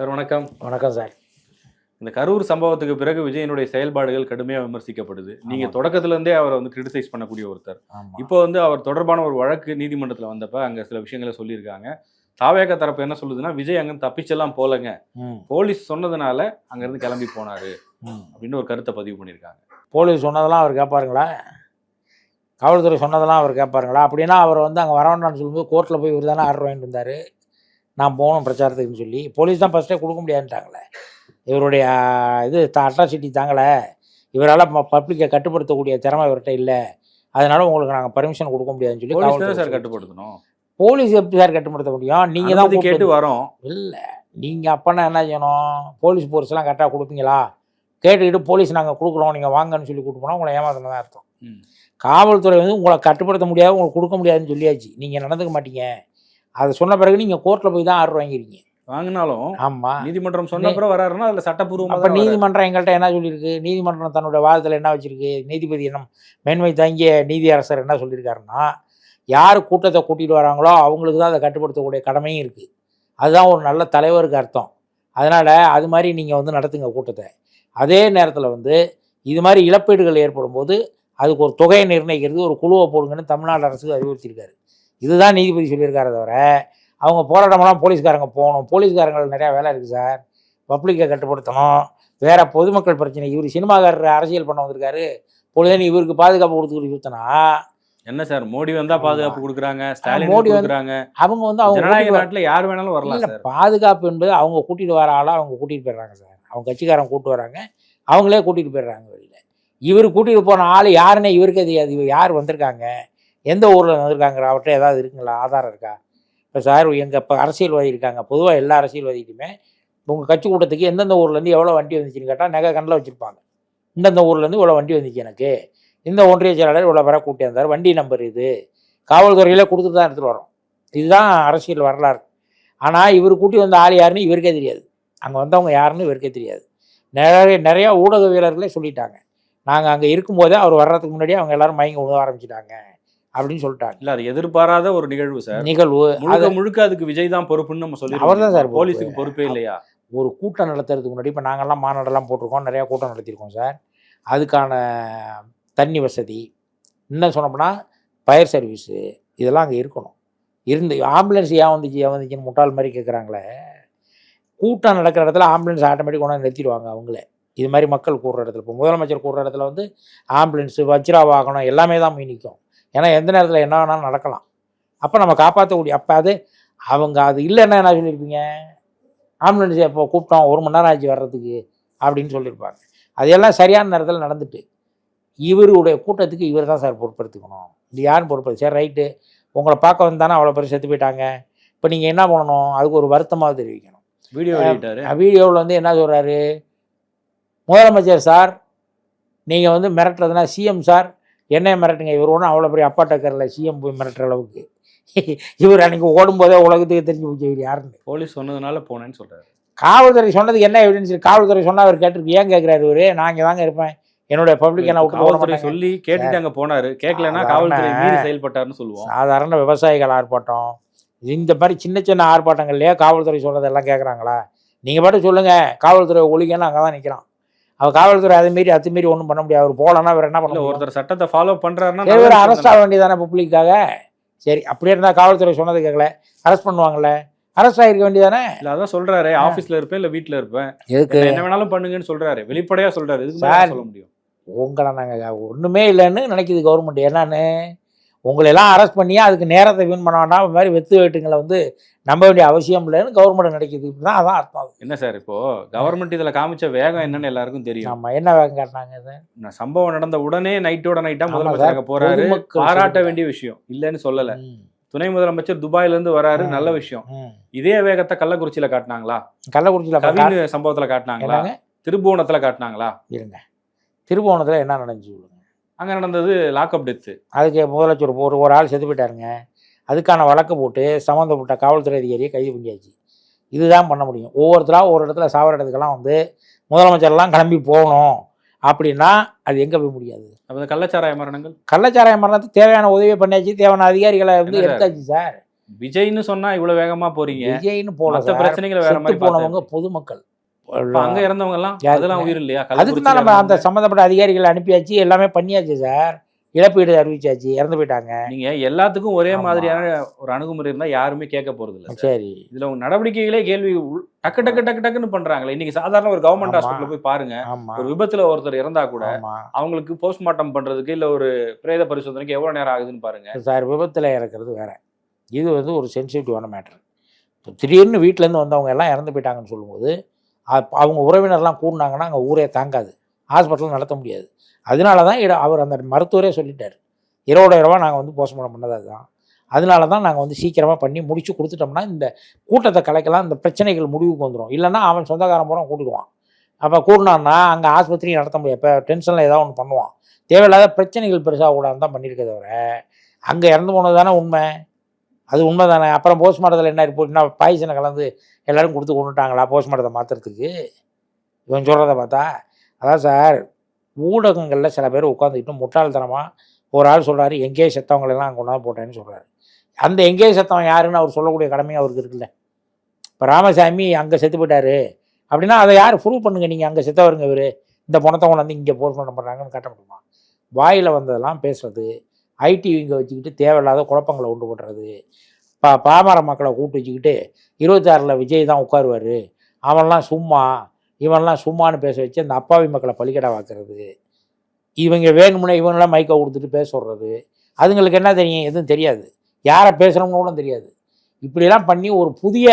Sir வணக்கம். வணக்கம் sir. இந்த கரூர் சம்பவத்துக்கு பிறகு விஜயனுடைய செயல்பாடுகள் கடுமையாக விமர்சிக்கப்படுது நீங்க ஆமா. தொடக்கத்துல இருந்தே அவரை வந்து கிரிட்டிசைஸ் பண்ணக்கூடிய ஒருத்தர். இப்போ வந்து அவர் தொடர்பான ஒரு வழக்கு நீதிமன்றத்துல வந்தப்ப அங்க சில விஷயங்களை சொல்லியிருக்காங்க. தாவேக தரப்பு என்ன சொல்லுதுன்னா விஜய் அங்க தப்பிச்செல்லாம் போலங்க. போலீஸ் சொன்னதுனால அங்க இருந்து கிளம்பி போனாரு. அப்படின்னு ஒரு கருத்தை பதிவு பண்ணியிருக்காங்க. போலீஸ் சொன்னதெல்லாம் அவர் கேட்பாருங்களா? காவல்துறை சொன்னதெல்லாம் அவர் கேட்பாருங்களா? அப்படின்னா அவர் வந்து அங்கே வரவேண்டாம்னு சொல்லும்போது கோர்ட்டில் போய் இவர் தானே ஆர்டர் வாங்கிட்டு இருந்தார் நான் போகணும் பிரச்சாரத்துக்குன்னு சொல்லி போலீஸ் தான் ஃபஸ்ட்டே கொடுக்க முடியாதுன்ட்டாங்களே. இவருடைய இது அட்ராசிட்டி தாங்கலை இவரால் பப்ளிக்கை கட்டுப்படுத்தக்கூடிய திறமை இவர்கிட்ட இல்லை. அதனால உங்களுக்கு நாங்கள் பர்மிஷன் கொடுக்க முடியாதுன்னு சொல்லி சார். கட்டுப்படுத்தணும்? போலீஸ் எப்படி சார் கட்டுப்படுத்த முடியும்? நீங்கள் தான் கேட்டு வரோம். இல்லை நீங்கள் அப்போனா என்ன செய்யணும்? போலீஸ் போர்ஸ்லாம் கரெக்டாக கொடுப்பீங்களா? கேட்டுக்கிட்டு போலீஸ் நாங்கள் கொடுக்குறோம் நீங்கள் வாங்கன்னு சொல்லி கூட்டு போனால் உங்களை ஏமாத்தினதான் தான் அர்த்தம். காவல்துறை வந்து உங்களை கட்டுப்படுத்த முடியாது உங்களுக்கு கொடுக்க முடியாதுன்னு சொல்லியாச்சு. நீங்கள் நடந்துக்க மாட்டீங்க. அதை சொன்ன பிறகு நீங்கள் கோர்ட்டில் போய் தான் ஆர்டர் வாங்கிருக்கீங்க. வாங்கினாலும் ஆமாம் நீதிமன்றம் சொன்ன அப்புறம் வராருன்னா அதுல அப்போ சட்டப்பூர்வமாக நீதிமன்றம் எங்கள்கிட்ட என்ன சொல்லியிருக்கு? நீதிமன்றம் தன்னுடைய வாதத்தில் என்ன வச்சிருக்கு? நீதிபதி என்ன மேன்மை தாங்கிய நீதியரசர் என்ன சொல்லியிருக்காருன்னா யார் கூட்டத்தை கூட்டிகிட்டு வராங்களோ அவங்களுக்கு தான் அதை கட்டுப்படுத்தக்கூடிய கடமையும் இருக்குது அதுதான் ஒரு நல்ல தலைவருக்கு அர்த்தம். அதனால் அது மாதிரி நீங்கள் வந்து நடத்துங்க கூட்டத்தை. அதே நேரத்தில் வந்து இது மாதிரி இழப்பீடுகள் ஏற்படும் போது அதுக்கு ஒரு தொகையை நிர்ணயிக்கிறது ஒரு குழுவை போடுங்கன்னு தமிழ்நாடு அரசு அறிவுறுத்தியிருக்காரு. இதுதான் நீதிபதி சொல்லியிருக்காரே தவிர அவங்க போராட்டமெல்லாம் போலீஸ்காரங்க போகணும். போலீஸ்காரங்கள் நிறையா வேலை இருக்குது சார். பப்ளிக்கை கட்டுப்படுத்தணும். வேற பொதுமக்கள் பிரச்சனை. இவர் சினிமாக்காரர் அரசியல் பண்ண வந்திருக்காரு. பொழுதுன்னு இவருக்கு பாதுகாப்பு கொடுத்துக்கிட்டு சுத்தினா என்ன சார் மோடி வந்தா பாதுகாப்பு கொடுக்குறாங்க. ஸ்டாலின் மோடி கொடுக்குறாங்க. அவங்க வந்து அவங்க ஜனநாயக நாட்டுல யார் வேணாலும் வரலாம் சார். பாதுகாப்பு என்பது அவங்க கூட்டிட்டு வர ஆளா அவங்க கூட்டிட்டு போயிடுறாங்க சார். அவங்க கட்சிக்காரங்க கூட்டு வராங்க. அவங்களே கூட்டிட்டு போயிடுறாங்க வெளியில. இவர் கூட்டிட்டு போன ஆள் யாருன்னே இவருக்கே தெரியாது. இவர் யார் வந்திருக்காங்க? எந்த ஊரில் வந்திருக்காங்கிற அவர்கிட்ட ஏதாவது இருக்குங்களா? ஆதாரம் இருக்கா? இப்போ சார் எங்கள் இப்போ அரசியல்வாதி இருக்காங்க. பொதுவாக எல்லா அரசியல்வாதிக்குமே உங்கள் கட்சி கூட்டத்துக்கு எந்தெந்த ஊர்லேருந்து எவ்வளோ வண்டி வந்துச்சுன்னு கேட்டால் நகை கண்ணில் வச்சுருப்பாங்க. இந்தந்த ஊர்லேருந்து இவ்வளோ வண்டி வந்துச்சு எனக்கு. இந்த ஒன்றிய செயலாளர் இவ்வளோ வர கூட்டியிருந்தார் வண்டி நம்பர் இது. காவல்துறையில் கொடுத்துட்டு தான் எடுத்துகிட்டு வரோம் இதுதான் அரசியல் வரலாறு. ஆனால் இவர் கூட்டி வந்த ஆள் யாருன்னு இவருக்கே தெரியாது. அங்கே வந்தவங்க யாருன்னு இவருக்கே தெரியாது. நிறைய நிறையா ஊடகவியலர்களே சொல்லிட்டாங்க. நாங்கள் அங்கே இருக்கும்போதே அவர் வர்றதுக்கு முன்னாடியே அவங்க எல்லாரும் மயங்க விழுக ஆரம்பிச்சிட்டாங்க. அப்படின்னு சொல்லிட்டாங்க. இல்ல அது எதிர்பாராத ஒரு நிகழ்வு சார். நிகழ்வு. முழுக்க முழுக்க அதுக்கு விஜய் தான் பொறுப்புன்னு நம்ம சொல்லி அவர்தான் சார் பொறுப்பு. போலீஸுக்கு பொறுப்பே இல்லையா? ஒரு கூட்டம் நடத்துறதுக்கு முன்னாடி இப்போ நாங்கள்லாம் மாநாடெல்லாம் போட்டிருக்கோம் நிறையா கூட்டம் நடத்தியிருக்கோம் சார். அதுக்கான தண்ணி வசதி இன்னும் சொன்னோம்னா ஃபயர் சர்வீஸு இதெல்லாம் அங்கே இருக்கணும். இருந்து ஆம்புலன்ஸ் ஏன் வந்துச்சு ஏன் வந்துச்சுன்னு முட்டாள் மாதிரி கேட்குறாங்களே கூட்டம் நடக்கிற இடத்துல ஆம்புலன்ஸ் ஆட்டோமேட்டிக் கொண்டாந்து நிறுத்திடுவாங்க அவங்களே. இது மாதிரி மக்கள் கூடுற இடத்துல. இப்போ முதலமைச்சர் கூடுற இடத்துல வந்து ஆம்புலன்ஸு வஜ்ரா வாகனம் எல்லாமே தான் போய் நிற்கும் ஏன்னா எந்த நேரத்தில் என்ன வேணாலும் நடக்கலாம். அப்போ நம்ம காப்பாற்றக்கூடிய அப்போ அது அவங்க அது இல்லைன்னா என்ன சொல்லியிருப்பீங்க ஆம்புலன்ஸ் இப்போ கூப்பிட்டோம் ஒரு மணி நேரம் ஆச்சு வர்றதுக்கு அப்படின்னு சொல்லியிருப்பாங்க அதெல்லாம் சரியான நேரத்தில் நடந்துட்டு இவருடைய கூட்டத்துக்கு இவர் தான் சார் பொறுப்பெடுத்துக்கணும். இது யாரும் பொறுப்பு சரி ரைட்டு. உங்களை பார்க்க வந்தானே அவ்வளோ பேர் செத்து போயிட்டாங்க. இப்போ நீங்கள் என்ன பண்ணணும்? அதுக்கு ஒரு வருத்தமாக தெரிவிக்கணும். வீடியோ வீடியோவில் வந்து என்ன சொல்கிறாரு முதலமைச்சர் சார் நீங்கள் வந்து மிரட்டுறதுனா சிஎம் சார் என்னைய மிரட்டுங்க. இவர் ஒன்றும் அவ்வளோ பெரிய அப்பா டக்கரில் சிஎம் போய் மிரட்டுற அளவுக்கு. இவர் அன்றைக்கி ஓடும்போதே உலகத்துக்கு தெரிஞ்சு போச்சு. இவர் யாருன்னு. போலீஸ் சொன்னதுனால போனேன்னு சொல்றாரு. காவல்துறை சொன்னதுக்கு என்ன எவிடன்ஸ் காவல்துறை சொன்னா அவர் கேட்டிருக்கு. ஏன் கேட்குறாரு இவரு? நான் இங்கே தாங்க இருப்பேன். என்னுடைய பப்ளிக் என்ன விட்டு காவல்துறை. சொல்லி கேட்டுட்டு அங்க போனாரு. கேட்கலன்னா காவல்துறை மீறி செயல்பட்டாருன்னு சொல்லுவோம். சாதாரண விவசாயிகள் ஆர்ப்பாட்டம். இந்த மாதிரி சின்ன சின்ன ஆர்ப்பாட்டங்கள்லயே காவல்துறை சொல்றதெல்லாம் கேட்குறாங்களா? நீங்கள் பாட்டு சொல்லுங்க. காவல்துறை ஒழிக்கன்னு அங்கே தான் நிற்கிறான் அவர் காவல்துறை அதை மீறி அத்துமீறி ஒன்றும் பண்ண முடியாது. அவர் போகலன்னா அவர் என்ன பண்ண ஒருத்தர் சட்டத்தை ஃபாலோ ஒரு விஷயம் அரெஸ்ட். ஆக வேண்டியதானே பப்ளிக்காக சரி அப்படியே இருந்தால் காவல்துறை சொன்னது கேட்கல அரெஸ்ட் பண்ணுவாங்கல்ல. அரெஸ்ட் ஆகிருக்க வேண்டியதானே இல்ல அதான் சொல்றாரு. ஆபீஸ்ல இருப்பேன் இல்ல வீட்ல இருப்பேன். எதுக்கு? என்ன வேணாலும் பண்ணுங்கன்னு சொல்றாரு. வெளிப்படையா சொல்றாரு. இதுக்கு சொல்ல முடியும்? உங்களை நாங்கள் ஒன்றுமே இல்லைன்னு நினைக்குது கவர்மெண்ட் என்னன்னு? உங்களை எல்லாம் அரெஸ்ட் பண்ணியா அதுக்கு நேரத்தை வீண் பண்ண வேண்டாம் மாதிரி வெத்து வேட்டுங்களை வந்து நம்ப வேண்டிய அவசியம் இல்லைன்னு கவர்மெண்ட் நினைக்குது. இப்படிதான் அதான் அர்த்தம். என்ன சார் இப்போ? கவர்மெண்ட் இதுல காமிச்ச வேகம் என்னன்னு எல்லாருக்கும் தெரியும். நம்ம என்ன வேகம் காட்டினாங்க இது? நான் சம்பவம் நடந்த உடனே நைட்டோட நைட்டா ஆமா முதலமைச்சர் சார், அங்க போறாரு. பாராட்ட. வேண்டிய விஷயம் இல்லைன்னு சொல்லல. துணை முதலமைச்சர் துபாயில இருந்து வராரு. நல்ல விஷயம். இதே வேகத்தை கள்ளக்குறிச்சியில காட்டினாங்களா? கள்ளக்குறிச்சியில் கவின் சம்பவத்துல காட்டினாங்களா? திருபுவனத்துல காட்டினாங்களா? இருங்க. திருவோணத்தில் என்ன நடந்துச்சு அங்க நடந்தது லாக்அப் டெத்து அதுக்கு முதலமைச்சர் ஒரு ஒரு ஆள் செத்து போயிட்டாருங்க. அதுக்கான வழக்கு போட்டு சம்மந்தப்பட்ட காவல்துறை அதிகாரியை கைது பண்ணியாச்சு. இதுதான் பண்ண முடியும். ஒவ்வொருத்தராக ஒரு இடத்துல சாவர இடத்துக்கெல்லாம் வந்து முதலமைச்சர்லாம் கிளம்பி போகணும். அப்படின்னா அது எங்கே போய் முடியாது? அப்ப கள்ளச்சாராய மரணங்கள்? கள்ளச்சாராய மரணத்துக்கு தேவையான உதவியை பண்ணியாச்சு. தேவையான அதிகாரிகளை வந்து? எடுத்தாச்சு சார். விஜய்னு சொன்னா இவ்வளவு வேகமா போறீங்க. விஜய்னு போல. பிரச்சனைகளை வேற மாதிரி போனவங்க பொதுமக்கள். அங்க இறந்தவங்க எல்லாம் யாருக்குங்க? அதெல்லாம் உயிர் இல்லையா? அதுக்கு தான் நம்ம அந்த சம்மந்தப்பட்ட அதிகாரிகளை அனுப்பியாச்சு எல்லாமே பண்ணியாச்சு சார். இழப்பீடு அறிவிச்சாச்சு இறந்து போயிட்டாங்க. நீங்க எல்லாத்துக்கும் ஒரே. மாதிரியான ஒரு அணுகுமுறை இருந்தா யாருமே கேட்க போறது இல்ல சார். இதுல உங்க நடவடிக்கைகளே கேள்வி டக்கு டக்கு டக்கு டக்குன்னு பண்றாங்களே. இன்னைக்கு சாதாரண ஒரு கவர்மெண்ட். ஹாஸ்பிட்டல் போய் பாருங்க. ஒரு விபத்துல ஒருத்தர் இறந்தா கூட அவங்களுக்கு போஸ்ட்மார்ட்டம் பண்றதுக்கு இல்ல ஒரு பிரேத பரிசோதனைக்கு எவ்வளவு நேரம் ஆகுதுன்னு பாருங்க. சார் விபத்தில் இறக்குறது வேற. இது வந்து ஒரு சென்சிட்டிவான இப்போ திடீர்னு வீட்டிலேருந்து வந்தவங்க எல்லாம் இறந்து போயிட்டாங்கன்னு சொல்லும்போது அவங்க உறவினர்லாம் கூடினாங்கன்னா அங்கே ஊரே தாங்காது. ஹாஸ்பிட்டல் நடத்த முடியாது. அதனால தான் இட- அவர் அந்த மருத்துவரே சொல்லிட்டார். இரவோட இரவா நாங்கள் வந்து போஸ்ட்மார்ட்டம் பண்ணது அதுதான். அதனால தான் நாங்கள் வந்து சீக்கிரமாக பண்ணி முடிச்சு கொடுத்துட்டோம்னா இந்த கூட்டத்தை கலைக்கலாம் இந்த பிரச்சனைகள் முடிவுக்கு வந்துடும் இல்லைன்னா அவன் சொந்தக்காரன் பூரா கூட்டிடுவான். அப்போ கூட்டினான்னா அங்கே ஆஸ்பத்திரி நடத்த முடியாது. இப்போ டென்ஷனில் ஏதாவது ஒன்று பண்ணுவான். தேவையில்லாத பிரச்சனைகள் பெருசாக கூடாது தான் பண்ணியிருக்க தவிர அங்கே இறந்து போனது தானே உண்மை? அது உண்மை தானே அப்புறம் போஸ்ட்மார்ட்டத்தில் என்ன ரிப்போர்ட்னா பாய்சனை கலந்து எல்லோரும் கொடுத்து கொண்டுட்டாங்களா போஸ்ட்மார்ட்டத்தை மாற்றுறதுக்கு இவன் சொல்கிறத பார்த்தா அதான் சார் ஊடகங்களில் சில பேர் உட்காந்துக்கிட்டு முட்டாள்தனமாக ஒரு ஆள் சொல்கிறாரு எங்கே செத்தவங்களெல்லாம் கொண்டாந்து போட்டேன்னு சொல்கிறாரு அந்த எங்கே செத்தவன் யாருன்னு அவர் சொல்லக்கூடிய கடமையும் அவருக்கு இருக்குல்ல. இப்போ ராமசாமி அங்கே செத்து போயிட்டாரு அப்படின்னா அதை யார் ப்ரூவ் பண்ணுங்க? நீங்கள் அங்கே செத்தவருங்க இவர். இந்த பணத்தை கொண்டாந்து இங்கே போஸ்ட்மார்ட்டம் பண்ணுறாங்கன்னு காட்ட முடியுமா வாயில் வந்ததெல்லாம் பேசுறது ஐடி இங்கே வச்சுக்கிட்டு தேவையில்லாத குழப்பங்களை உண்டு பண்ணுறது பா பாமர மக்களை கூப்பிட்டு வச்சுக்கிட்டு இருபத்தாறில் விஜய் தான் உட்காருவார். அவன்லாம் சும்மா இவன்லாம் சும்மான்னு பேச வச்சு அந்த அப்பாவி மக்களை பலிக்கடை வாக்குறது. இவங்க வேணும்னா இவங்களாம் மைக்கை கொடுத்துட்டு பேச சொல்கிறது அதுங்களுக்கு என்ன தெரியும்? எதுவும் தெரியாது. யாரை பேசுகிறோம்னு கூட தெரியாது. இப்படிலாம் பண்ணி ஒரு புதிய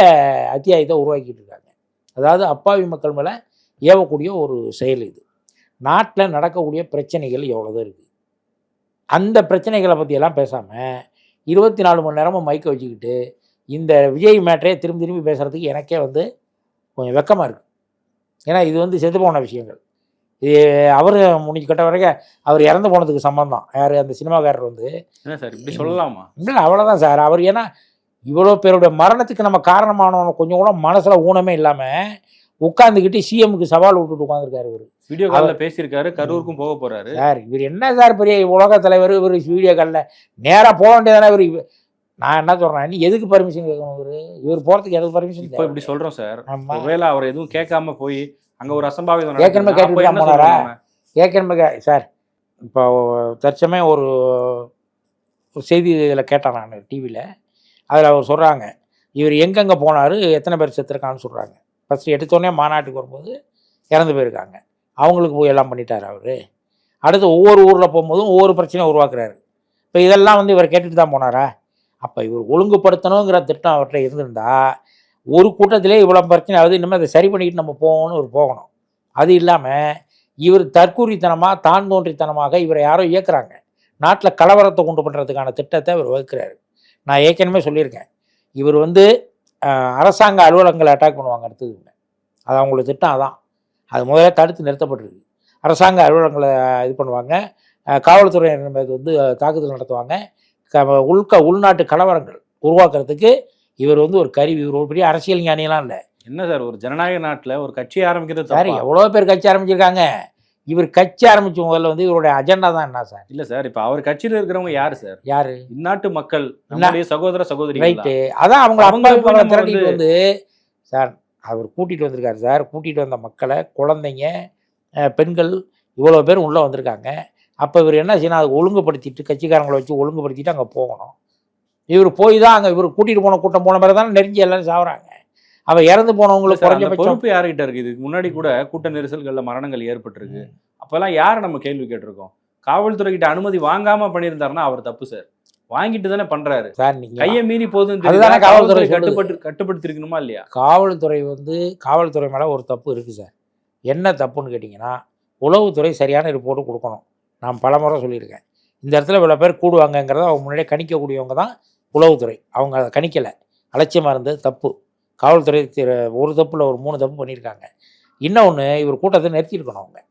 அத்தியாயத்தை உருவாக்கிட்டு இருக்காங்க. அதாவது அப்பாவி மக்கள் மேலே ஏவக்கூடிய ஒரு செயல் இது. நாட்டில் நடக்கக்கூடிய பிரச்சனைகள் எவ்வளோதான் இருக்குது அந்த பிரச்சனைகளை பற்றியெல்லாம் பேசாமல் இருபத்தி நாலு மணி நேரமும் மைக்கை வச்சுக்கிட்டு இந்த விஜய் மேட்டரே திரும்பி திரும்பி பேசுகிறதுக்கு எனக்கே வந்து கொஞ்சம் வெக்கமாக இருக்குது ஏன்னா இது வந்து செத்து போன விஷயங்கள். இது அவர் முடிஞ்சு கட்ட வரைக்கும் அவர் இறந்து போனதுக்கு சம்பந்தம். யார்? அந்த சினிமாக்காரர் வந்து. என்ன சார் இப்படி சொல்லலாமா? இல்லை அவ்வளோதான் சார். அவர் ஏன்னா இவ்வளோ பேருடைய மரணத்துக்கு நம்ம காரணமானவங்க கொஞ்சம் கூட மனசில் ஊனமே இல்லாமல் உட்காந்துக்கிட்டு சிஎம்க்கு சவால் விட்டுட்டு உட்காந்துருக்காரு இவர். வீடியோ காலில் பேசியிருக்காரு கரூருக்கும் போக போறாரு. சார் இவர் என்ன சார் பெரிய உலக தலைவர் இவர் வீடியோ காலில் நேராக போக வேண்டியதானே இவர் இவ- நான் என்ன சொல்கிறேன் நீ எதுக்கு பர்மிஷன் கேட்கணும் இவர்? இவர் போகிறதுக்கு எதுக்கு பர்மிஷன் இப்போ இப்படி சொல்றோம் சார். ஒருவேளை அவர் எதுவும் கேட்காம போய் அங்க ஒரு அசம்பாவிதம் ஏற்கனவே கேட்டுட்டு போனாரா? ஏற்கனவே கே- சார் இப்போ தற்சமயம் ஒரு ஒரு செய்தி இதில் கேட்டேன் நான் டிவியில் அதில் அவர் சொல்கிறாங்க இவர் எங்கெங்கே போனார் எத்தனை பேர் செத்துருக்கான்னு சொல்கிறாங்க ஃபஸ்ட்டு எடுத்தோடனே மாநாட்டுக்கு வரும்போது இறந்து போயிருக்காங்க. அவங்களுக்கு போய் எல்லாம் பண்ணிட்டார் அவர். அடுத்து ஒவ்வொரு ஊரில் போகும்போதும் ஒவ்வொரு பிரச்சனையும் உருவாக்குறாரு. இப்போ இதெல்லாம் வந்து இவர் கேட்டுட்டு தான் போனாரா? அப்போ இவர் ஒழுங்குபடுத்தணுங்கிற திட்டம் அவர்கிட்ட இருந்திருந்தா ஒரு கூட்டத்திலே இவ்வளோ பிரச்சனை ஆகுது இனிமேல் அதை சரி பண்ணிக்கிட்டு நம்ம போகணும்னு ஒரு போகணும். அது இல்லாமல் இவர் தற்கூரித்தனமாக தான் தோன்றித்தனமாக இவரை யாரோ இயக்குறாங்க. நாட்டில் கலவரத்தை கொண்டு பண்ணுறதுக்கான திட்டத்தை இவர் வகுக்கிறாரு. நான் ஏற்கனவே சொல்லியிருக்கேன். இவர் வந்து அரசாங்க அலுவலகங்களை அட்டாக் பண்ணுவாங்க அடுத்தது. அது அவங்களோட திட்டம் அதான். அது முதல்ல தடுத்து நிறுத்தப்பட்டிருக்கு. அரசாங்க அலுவலகங்களை இது பண்ணுவாங்க. காவல்துறையினர் மீது வந்து தாக்குதல் நடத்துவாங்க. க உள்க உள்நாட்டு கலவரங்கள் உருவாக்குறதுக்கு இவர் வந்து ஒரு கருவி. இவர் ஒரு பெரிய அரசியல் ஞானியெல்லாம் இல்லை. என்ன சார் ஒரு ஜனநாயக நாட்டுல ஒரு கட்சி ஆரம்பிக்கிறது சார்? எவ்வளோ பேர் கட்சி ஆரம்பிச்சிருக்காங்க? இவர் கட்சி ஆரம்பிச்ச முதல்ல வந்து இவருடைய அஜெண்டா தான் என்ன சார்? இல்ல சார் இப்ப அவர் கட்சியில இருக்கிறவங்க யாரு சார்? யாரு? இந்நாட்டு மக்கள் நம்முடைய சகோதர சகோதரி ரைட்டு. அதான் அவங்க அவங்க திரட்டிட்டு வந்து சார் அவர் கூட்டிட்டு வந்திருக்காரு சார். கூட்டிட்டு வந்த மக்களை குழந்தைங்க பெண்கள் இவ்வளோ பேர் உள்ளே வந்திருக்காங்க. அப்போ இவர் என்ன செய்யணும்? அதை ஒழுங்குபடுத்திட்டு கட்சிக்காரங்களை வச்சு ஒழுங்குபடுத்திட்டு அங்கே போகணும். இவர் போய் தான் அங்கே இவர் கூட்டிட்டு போன கூட்டம் போன மாதிரி தானே நெருங்கி எல்லாரும் சாகுறாங்க அவ இறந்து போனவங்களுக்கு குறைஞ்சபட்சம் பொறுப்பு யார்கிட்ட இருக்கு? இதுக்கு முன்னாடி கூட கூட்ட நெரிசல்கள்ல மரணங்கள் ஏற்பட்டிருக்கு. அப்பெல்லாம் யாரை நம்ம கேள்வி கேட்டிருக்கோம்? காவல்துறை கிட்ட அனுமதி வாங்காம பண்ணியிருந்தாருன்னா அவர் தப்பு சார். வாங்கிட்டு தானே பண்றாரு. சார் நீங்க கையை மீறி போகுதுன்னு அதுதானே? காவல்துறை. கட்டுப்பட்டு கட்டுப்படுத்திருக்கணுமா இல்லையா? காவல்துறை வந்து காவல்துறை மேலே ஒரு தப்பு இருக்குது சார். என்ன தப்புன்னு கேட்டிங்கன்னா உளவுத்துறை சரியான ரிப்போர்ட்டு கொடுக்கணும். நான் பலமுறை சொல்லியிருக்கேன். இந்த இடத்துல இவ்வளோ பேர் கூடுவாங்கங்கிறத அவங்க முன்னாடியே கணிக்கக்கூடியவங்க தான் உளவுத்துறை. அவங்க அதை கணிக்கலை. அலட்சியமாக இருந்தது தப்பு. காவல்துறை திரு- ஒரு தப்பில் ஒரு மூணு தப்பு பண்ணியிருக்காங்க. இன்னொன்று இவர் கூட்டத்தை நிறுத்தியிருக்கணும் அவங்க.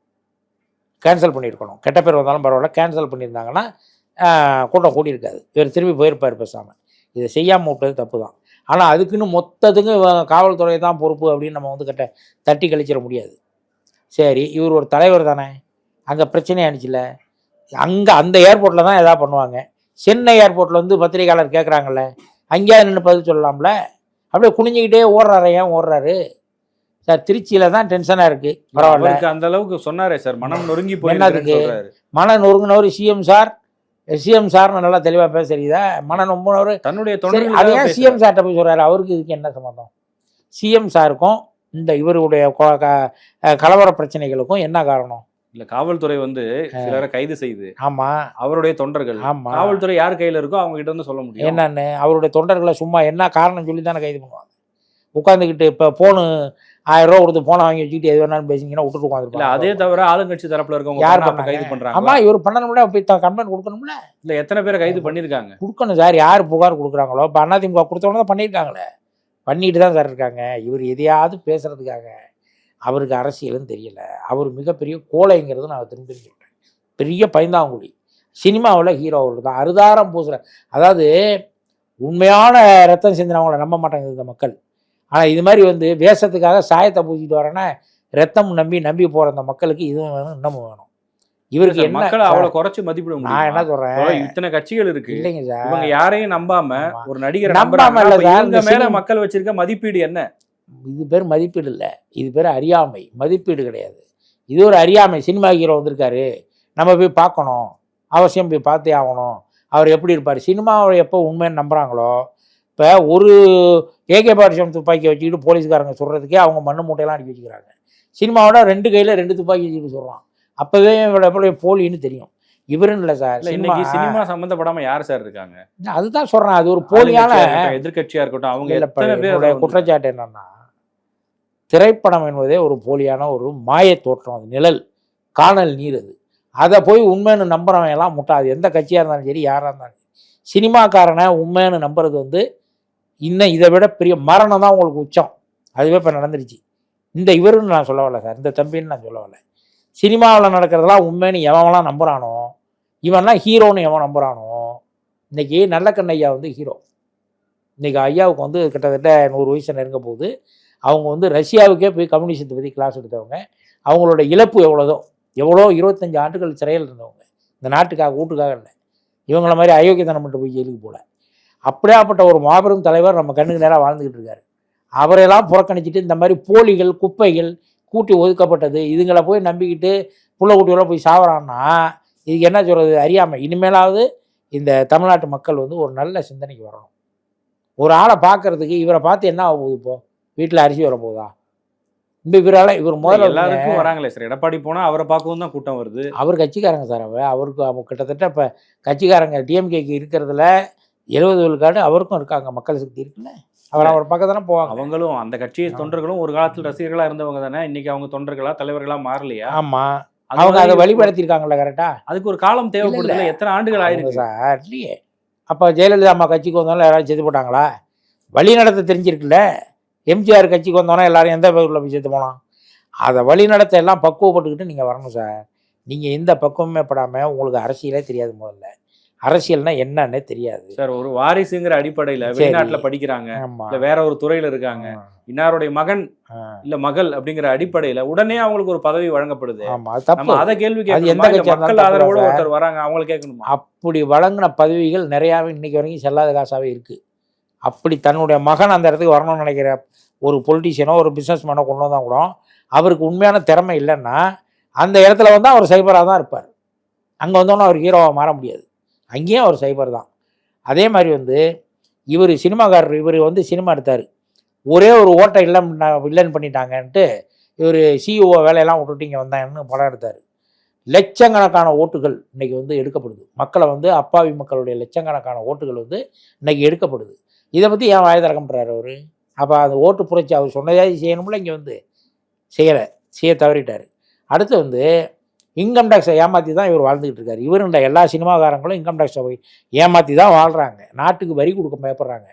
கேன்சல் பண்ணியிருக்கணும். கெட்ட பேர் வந்தாலும் பரவாயில்ல கேன்சல் பண்ணியிருந்தாங்கன்னா கூட்டம் கூடியிருக்காது. இவர் திரும்பி போயிருப்பார் பேசாமல் இதை செய்யாமல் விட்டது தப்பு தான். ஆனால் அதுக்குன்னு மொத்தத்துக்கும் காவல்துறை தான் பொறுப்பு அப்படின்னு நம்ம வந்து கட்ட தட்டி கழிச்சிட முடியாது. சரி இவர் ஒரு தலைவர் தானே. அங்கே பிரச்சனை ஆனிச்சுல. அங்கே அந்த ஏர்போர்ட்டில் தான் எதாவது பண்ணுவாங்க. சென்னை ஏர்போர்ட்டில் வந்து பத்திரிகையாளர் கேட்குறாங்கல்ல அங்கேயாவது நின்று பதில் சொல்லலாம்ல? அப்படியே குனிஞ்சிக்கிட்டே ஓடுறாரு ஏன் ஓடுறாரு? சார் திருச்சியில் தான் டென்ஷனாக இருக்குது பரவாயில்ல. அந்த அளவுக்கு சொன்னாரே சார் மனம் நொறுங்கி என்னதுக்கு? போயிருக்குன்னு சொல்றாரு. மன நொறுங்கினவர் சிஎம் சார். சிஎம் சார்னு நல்லா தெளிவாக பேசுறீதா மன நொம்புனவர். தன்னுடைய அது ஏன். சிஎம் சார்கிட்ட போய் சொல்றாரு. அவருக்கு இதுக்கு என்ன சம்மந்தம்? சிஎம் சாருக்கும் இந்த இவருடைய கலவர பிரச்சனைகளுக்கும் என்ன காரணம்? இல்ல காவல்துறை வந்து சிலரை கைது செய்யுது ஆமா. அவருடைய தொண்டர்கள் ஆமா. காவல்துறை யார் கையில இருக்கோ அவங்க கிட்ட வந்து சொல்ல முடியும். என்னன்னு? அவருடைய தொண்டர்களை சும்மா என்ன காரணம் சொல்லி தானே கைது பண்ணுவாங்க? உட்காந்துக்கிட்டு இப்போ போனு ஆயிரம் ரூபா கொடுத்து போனை வாங்கி வச்சுக்கிட்டு எது வேணாலும் பேசிங்கன்னா விட்டுட்டு உட்காந்துருப்பாங்க அதே தவிர ஆளுங்கட்சி தரப்புல இருக்கவங்க யார் பண்ணா? கைது பண்றாங்க ஆமா இவர் பண்ணணும்ல போய் கம்ப்ளைண்ட் கொடுக்கணும்ல. இல்ல எத்தனை பேரை கைது பண்ணிருக்காங்க கொடுக்கணும் சார் யார் புகார் கொடுக்குறாங்களோ இப்போ அதிமுக கொடுத்தவங்க தான் பண்ணியிருக்காங்களே. பண்ணிட்டு தான் சார் இருக்காங்க. இவர் எதையாவது பேசுறதுக்காக. அவருக்கு அரசியலும் தெரியல. அவர் மிகப்பெரிய கோழைங்கிறது நான் திரும்பி சொல்கிறேன் பெரிய பைந்தாங்குழி. சினிமாவில் ஹீரோ அவர் தான் அறுதாரம் பூசுகிற அதாவது உண்மையான ரத்தம் சிந்தினவங்கள நம்ப மாட்டாங்க இந்த மக்கள். ஆனால் இது மாதிரி வந்து வேஷத்துக்காக சாயத்தை பூசிட்டு வரேன்னா ரத்தம் நம்பி நம்பி போகிற அந்த மக்களுக்கு இதுவும் வேணும் இன்னமும் வேணும். இவருக்கு மக்களை அவ்வளவு குறைச்சு மதிப்பிட நான் என்ன சொல்கிறேன் இத்தனை கட்சிகள் இருக்கு. இல்லைங்க சார். இவங்க யாரையும் நம்பாம. ஒரு நடிகரை நம்பாம மேல மக்கள் வச்சிருக்க மதிப்பீடு என்ன? இது பேர் மதிப்பீடு இல்லை. இது பேர் அறியாமை. மதிப்பீடு கிடையாது. இது ஒரு அறியாமை. சினிமா ஹீரோ வந்திருக்காரு. நம்ம போய் பார்க்கணும். அவசியம் போய் பார்த்தே ஆகணும். அவர் எப்படி இருப்பார்? சினிமாவை எப்போ உண்மைன்னு நம்புகிறாங்களோ இப்போ ஒரு ஏகே பாரிசம் துப்பாக்கி வச்சுக்கிட்டு போலீஸ்காரங்க சொல்கிறதுக்கே அவங்க மண்ணு மூட்டையெல்லாம் அடிக்க வச்சுக்கிறாங்க. சினிமாவோட ரெண்டு கையில் ரெண்டு துப்பாக்கி வச்சுக்கிட்டு சொல்கிறான் அப்போவே இவரோட எப்படி போலின்னு தெரியும். இவருன்னு இல்லை சார். இன்னைக்கு சினிமா சம்பந்தப்படாம யார் சார் இருக்காங்க? அதுதான் சொல்கிறேன் அது ஒரு போலியான ஆளுங்கட்சியா இருக்கட்டும், அவங்க குற்றச்சாட்டு என்னன்னா திரைப்படம் என்பதே ஒரு போலியான ஒரு மாயத் தோற்றம் அது நிழல் காணல் நீர் அது. அதை போய் உண்மைன்னு நம்புறவன் எல்லாம் முட்டாது எந்த கட்சியாக இருந்தாலும் சரி யாராக இருந்தாலும் சரி. சினிமாக்காரனை உண்மைன்னு நம்புறது வந்து இன்னும் இதை விட பெரிய மரணம் தான் உங்களுக்கு உச்சம். அதுவே இப்போ நடந்துருச்சு. இந்த இவருன்னு நான் சொல்ல வரல சார். இந்த தம்பின்னு நான் சொல்ல வரல. சினிமாவில் நடக்கிறதெல்லாம் உண்மைன்னு எவன்லாம் நம்புகிறானோ இவன்லாம் ஹீரோன்னு எவன் நம்புகிறானோ இன்னைக்கு நல்ல கண்ணையா வந்து ஹீரோ. இன்னைக்கு ஐயாவுக்கு வந்து கிட்டத்தட்ட நூறு வயசு நெருங்க போகுது. அவங்க வந்து ரஷ்யாவுக்கே போய் கம்யூனிசத்தை பற்றி கிளாஸ் எடுத்தவங்க. அவங்களோட இழப்பு எவ்வளோதோ எவ்வளோ இருபத்தஞ்சு ஆண்டுகள் சிறையில் இருந்தவங்க. இந்த நாட்டுக்காக வீட்டுக்காக இல்லை. இவங்கள மாதிரி அயோக்கியத்தனம் மட்டும் போய் ஜெயிலுக்கு போல. அப்படியாப்பட்ட ஒரு மாபெரும் தலைவர் நம்ம கண்ணுக்கு நேராக வாழ்ந்துக்கிட்டு இருக்காரு. அவரையெல்லாம் புறக்கணிச்சிட்டு இந்த மாதிரி போலிகள் குப்பைகள் கூட்டி ஒதுக்கப்பட்டது இதுங்களை போய் நம்பிக்கிட்டு புள்ள குட்டியோட போய் சாவறான்னா இதுக்கு என்ன சொல்கிறது அறியாமை. இனிமேலாவது இந்த தமிழ்நாட்டு மக்கள் வந்து ஒரு நல்ல சிந்தனைக்கு வரணும். ஒரு ஆளை பார்க்குறதுக்கு இவரை பார்த்து என்ன ஆகும் இப்போ? வீட்டில் அரிசி வர போகுதா இந்த இவரால் இவர் முதல்ல எல்லாருக்கும் வராங்களே சார். எடப்பாடி போனா அவரை பார்க்கவும் தான் கூட்டம் வருது. அவர் கட்சிக்காரங்க சார் அவர். அவருக்கு அவங்க கிட்டத்தட்ட இப்போ கட்சிக்காரங்க டிஎம்கேக்கு இருக்கிறதுல எழுபது விழுக்காடு அவருக்கும் இருக்காங்க. மக்கள் சக்தி இருக்குல்ல? அவர் அவர் பக்கம் தானே போவாங்க. அவங்களும் அந்த கட்சியை தொண்டர்களும் ஒரு காலத்துல ரசிகர்களா இருந்தவங்க தானே. இன்னைக்கு அவங்க தொண்டர்களா தலைவர்களா மாறலையா? ஆமாம் அவங்க அதை மாதிரி வழிபடுத்தியிருக்காங்கல்ல கரெக்டா? அதுக்கு ஒரு காலம் தேவைப்படுதுல எத்தனை ஆண்டுகள் ஆயிருக்கு? சார் இல்லையே. அப்போ ஜெயலலிதா அம்மா கட்சிக்கு வந்தாலும் யாராவது செத்து போட்டாங்களா? வழி நடத்த தெரிஞ்சிருக்குல்ல? எம்ஜிஆர் கட்சிக்கு வந்தோன்னா எல்லாரும் எந்த பகுதியில் போய் செத்து போனான் அதை வழி நடத்த எல்லாம் பக்குவப்பட்டுக்கிட்டு நீங்கள் வரணும் சார். நீங்கள் எந்த பக்குவமே படாமல் உங்களுக்கு அரசியலே தெரியாது முதல்ல. அரசியல்னா என்னன்னே தெரியாது. சார் ஒரு வாரிசுங்கிற அடிப்படையில. வெளிநாட்டுல படிக்கிறாங்க. இல்ல வேற ஒரு துறையில இருக்காங்க. இன்னாருடைய மகன் இல்ல மகள் அப்படிங்கிற அடிப்படையில உடனே அவங்களுக்கு ஒரு பதவி வழங்கப்படுது. நம்ம அதை கேள்வி மக்கள் ஆதரவோட ஒருத்தர் வராங்க அவங்களை கேட்கணுமா? அப்படி வழங்கின பதவிகள் நிறையாவே இன்னைக்கு வரைக்கும் செல்லாத காசாவே இருக்குது அப்படி தன்னுடைய மகன் அந்த இடத்துக்கு வரணும்னு நினைக்கிற ஒரு பொலிட்டீஷியனோ ஒரு பிஸ்னஸ் மேனோ கொண்டு வந்தால் கூட அவருக்கு உண்மையான திறமை இல்லைன்னா அந்த இடத்துல வந்து அவர் சைபராக தான் இருப்பார். அங்கே வந்தோன்னே அவர் ஹீரோவாக மாற முடியாது. அங்கேயும் அவர் சைபர் தான். அதே மாதிரி வந்து இவர் சினிமாக்காரர் இவர் வந்து சினிமா எடுத்தார். ஒரே ஒரு ஓட்டை இல்லை இல்லைன்னு பண்ணிட்டாங்கன்ட்டு இவர் சிஇஓ வேலையெல்லாம் விட்டுட்டு இங்கே வந்தாங்கன்னு படம் எடுத்தார். லட்சக்கணக்கான ஓட்டுகள் இன்றைக்கி வந்து எடுக்கப்படுது. மக்களை வந்து அப்பாவி மக்களுடைய லட்சக்கணக்கான ஓட்டுகள் வந்து இன்றைக்கி எடுக்கப்படுது. இதை பற்றி ஏன் வாய திறக்க அவர்? அப்போ அந்த ஓட்டு புரட்சி அவர் சொன்னதே செய்யணும்ல இங்கே வந்து. செய்யலை செய்ய தவறிட்டார். அடுத்து வந்து இன்கம் டேக்ஸை ஏமாற்றி தான் இவர் வாழ்ந்துக்கிட்டு இருக்காரு. இவருண்ட எல்லா சினிமாக்காரங்களும் இன்கம் டேக்ஸை போய் ஏமாற்றி தான் வாழ்கிறாங்க நாட்டுக்கு வரி கொடுக்க பயப்படுறாங்க.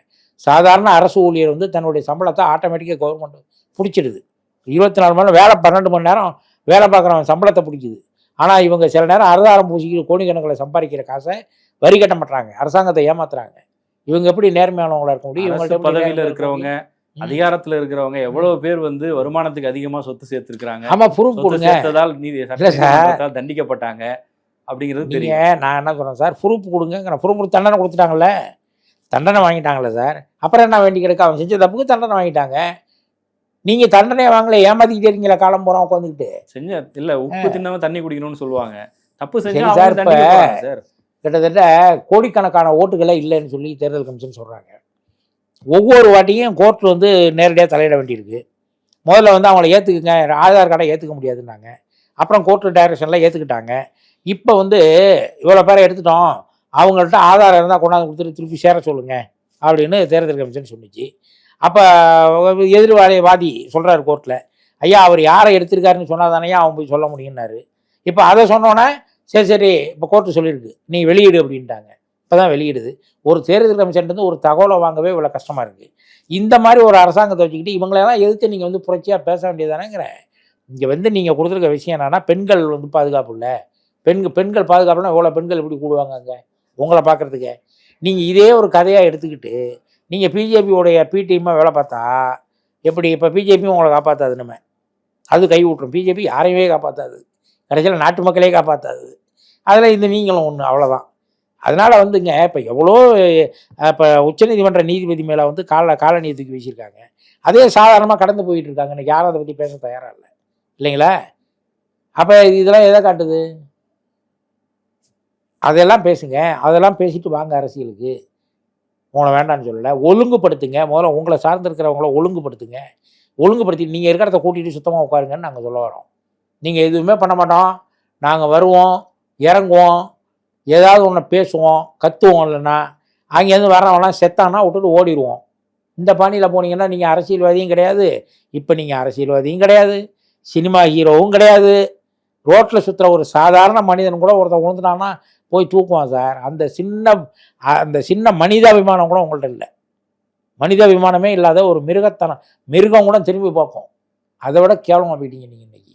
சாதாரண அரசு ஊழியர் வந்து தன்னுடைய சம்பளத்தை ஆட்டோமேட்டிக்காக கவர்மெண்ட் பிடிச்சிடுது. இருபத்தி நாலு மணி நேரம் வேலை பன்னெண்டு மணி நேரம் வேலை பார்க்குறவன் சம்பளத்தை பிடிக்குது. ஆனால் இவங்க சில நேரம் அறுதாரம் பூசிக்கிட்டு கோடிக்கணக்கில் சம்பாதிக்கிற காசை வரி கட்ட மாட்டாங்க அரசாங்கத்தை ஏமாத்துறாங்க. இவங்க எப்படி நேர்மையானவங்களா இருக்க முடியும்? இவங்கள்ட்ட பதவியில இருக்கிறவங்க. அதிகாரத்துல இருக்கிறவங்க எவ்வளவு பேர் வந்து வருமானத்துக்கு அதிகமா சொத்து சேர்த்திருக்காங்க ஆமா ப்ரூஃப் கொடுங்க சேர்த்ததால் நீதி தண்டிக்கப்பட்டாங்க அப்படிங்கிறது நீங்க தெரியும். நான் என்ன சொல்றேன் சார்? ப்ரூஃப் கொடுங்க ப்ரூஃப் தண்டனை கொடுத்துட்டாங்கல்ல? தண்டனை வாங்கிட்டாங்களே சார்? அப்புறம் என்ன வேண்டி கிடக்கு? அவன் செஞ்ச தப்புக்கு தண்டனை வாங்கிட்டாங்க. நீங்கள் தண்டனையை வாங்கல ஏமாத்திக்கிட்டே இருக்கீங்களா காலம் போகிறோம் உட்காந்துக்கிட்டு செஞ்ச இல்ல உப்பு தின்னவன் தண்ணி குடிக்கணும்னு சொல்லுவாங்க. தப்பு செஞ்சா சார், இப்ப- கிட்டத்தட்ட கோடிக்கணக்கான ஓட்டுகளே இல்லைன்னு சொல்லி தேர்தல் கமிஷன் சொல்கிறாங்க ஒவ்வொரு வாட்டியும் கோர்ட் வந்து நேரடியாக தலையிட வேண்டியிருக்கு. முதல்ல வந்து அவங்கள ஏற்றுக்குங்க ஆதார் கார்டை ஏற்றுக்க முடியாதுன்னாங்க. அப்புறம் கோர்ட்டு டைரக்ஷன்லாம் ஏற்றுக்கிட்டாங்க இப்போ வந்து இவ்வளோ பேரை எடுத்துட்டோம். அவங்கள்ட்ட ஆதாரம் இருந்தால் கொண்டாந்து கொடுத்துட்டு திருப்பி சேர சொல்லுங்கள் அப்படின்னு தேர்தல் கமிஷன் சொன்னிச்சு. அப்போ எதிர்வாதி வாதி சொல்கிறார் கோர்ட்டில் ஐயா அவர் யாரை எடுத்திருக்காருன்னு சொன்னால் தானே அவன் போய் சொல்ல முடியும்னாரு. இப்போ அதை சொன்னோன்னே சரி சரி இப்போ கோர்ட்டு சொல்லியிருக்கு. நீ வெளியிடு அப்படின்ட்டாங்க. இப்போ தான் வெளியிடுது. ஒரு தேர்தல் கமிஷன்லேருந்து ஒரு தகவலை வாங்கவே இவ்வளோ கஷ்டமாக இருக்குது இந்த மாதிரி ஒரு அரசாங்கத்தை வச்சுக்கிட்டு இவங்களெல்லாம் எதிர்த்து நீங்கள் வந்து புரட்சியாக பேச வேண்டியதானேங்கிறேன் இங்கே வந்து நீங்கள் கொடுத்துருக்க விஷயம் என்னென்னா பெண்கள் வந்து பாதுகாப்பு இல்லை. பெண்கள் பெண்கள் பாதுகாப்புனா எவ்வளோ பெண்கள் இப்படி கூடுவாங்க அங்கே? உங்களை பார்க்குறதுக்கு நீங்கள் இதே ஒரு கதையாக எடுத்துக்கிட்டு நீங்கள் பிஜேபியோடைய பிடிஎம்மாக வேலை பார்த்தா எப்படி இப்போ பிஜேபியும் உங்களை காப்பாற்றாது நம்ம? அது கை விட்டுரும் பிஜேபி யாரையுமே காப்பாற்றாது கடைசியில் நாட்டு மக்களே காப்பாற்றாது அதில் இந்த நீங்களும் ஒன்று அவ்வளோதான் அதனால் வந்துங்க இப்போ எவ்வளோ இப்போ உச்சநீதிமன்ற நீதிபதி மேலே வந்து கால காலனியை தூக்கி வச்சுருக்காங்க அதே சாதாரணமாக கடந்து போயிட்டு இருக்காங்க இன்றைக்கி யாரும் அதை பற்றி பேச தயாராக இல்லை. இல்லைங்களா? அப்போ இதெல்லாம் எதை காட்டுது? அதெல்லாம் பேசுங்க. அதெல்லாம் பேசிட்டு வாங்க அரசியலுக்கு. உங்களை வேண்டாம்னு சொல்லலை. ஒழுங்குபடுத்துங்க. முதல்ல உங்களை சார்ந்திருக்கிறவங்கள ஒழுங்குபடுத்துங்க. ஒழுங்குபடுத்தி நீங்கள் இருக்கிற இடத்த கூட்டிகிட்டு சுத்தமாக உட்காருங்கன்னு நாங்கள் சொல்ல வரோம். நீங்கள் எதுவுமே பண்ண மாட்டோம். நாங்கள் வருவோம் இறங்குவோம். ஏதாவது ஒன்று பேசுவோம் கத்துவோம் இல்லைன்னா அங்கேருந்து வரவெல்லாம் செத்தானா விட்டுட்டு ஓடிடுவோம். இந்த பாணியில் போனீங்கன்னா நீங்கள் அரசியல்வாதியும் கிடையாது. இப்போ நீங்கள் அரசியல்வாதியும் கிடையாது. சினிமா ஹீரோவும் கிடையாது. ரோட்டில் சுற்றுற ஒரு சாதாரண மனிதன் கூட ஒருத்தன் விழுந்துட்டான்னா போய் தூக்குவான் சார். அந்த சின்ன அந்த சின்ன மனிதாபிமானம் கூட உங்கள்ட்ட இல்லை. மனிதாபிமானமே இல்லாத ஒரு மிருகத்தனம் மிருகம் கூட திரும்பி பார்க்கும். அதை விட கேவலமாக போயிட்டீங்க நீங்கள் இன்னைக்கு.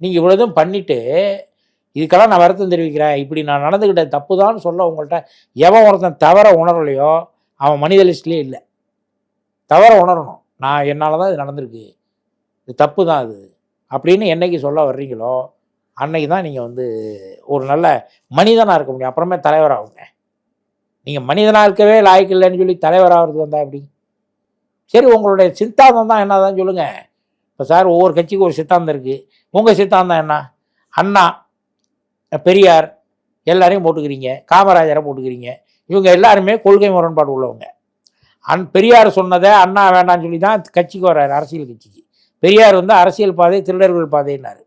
நீங்கள் இவ்வளோதும் பண்ணிவிட்டு இதுக்கெல்லாம் நான் வருத்தம் தெரிவிக்கிறேன். இப்படி நான் நடந்துக்கிட்ட தப்பு தான் சொல்ல உங்கள்கிட்ட எவன் ஒருத்தன் தவற உணரலையோ அவன் மனித லிஸ்ட்லேயே இல்லை. தவற உணரணும். நான் என்னால் தான் இது நடந்திருக்கு. இது தப்பு தான் அது. அப்படின்னு என்னைக்கு சொல்ல வர்றீங்களோ அன்னைக்கு தான் நீங்கள் வந்து ஒரு நல்ல மனிதனாக இருக்க முடியும். அப்புறமே தலைவராகுங்க. நீங்கள் மனிதனாக இருக்கவே லாய்க்கு இல்லைன்னு சொல்லி தலைவராகிறது வந்தா எப்படி? சரி உங்களுடைய சித்தாந்தம் தான் என்னதான் சொல்லுங்கள் இப்போ சார் ஒவ்வொரு கட்சிக்கும் ஒரு சித்தாந்தம் இருக்குது உங்கள் சித்தாந்தம் என்ன? அண்ணா பெரியார் எல்லாரையும் போட்டுக்கிறீங்க காமராஜரை போட்டுக்கிறீங்க இவங்க எல்லாருமே கொள்கை முரண்பாடு உள்ளவங்க. அன் பெரியார் சொன்னதை அண்ணா வேண்டாம்னு சொல்லி தான் கட்சிக்கு வர்றாரு அரசியல் கட்சிக்கு. பெரியார் வந்து அரசியல் பாதை திருடர்கள் பாதைன்னாரு.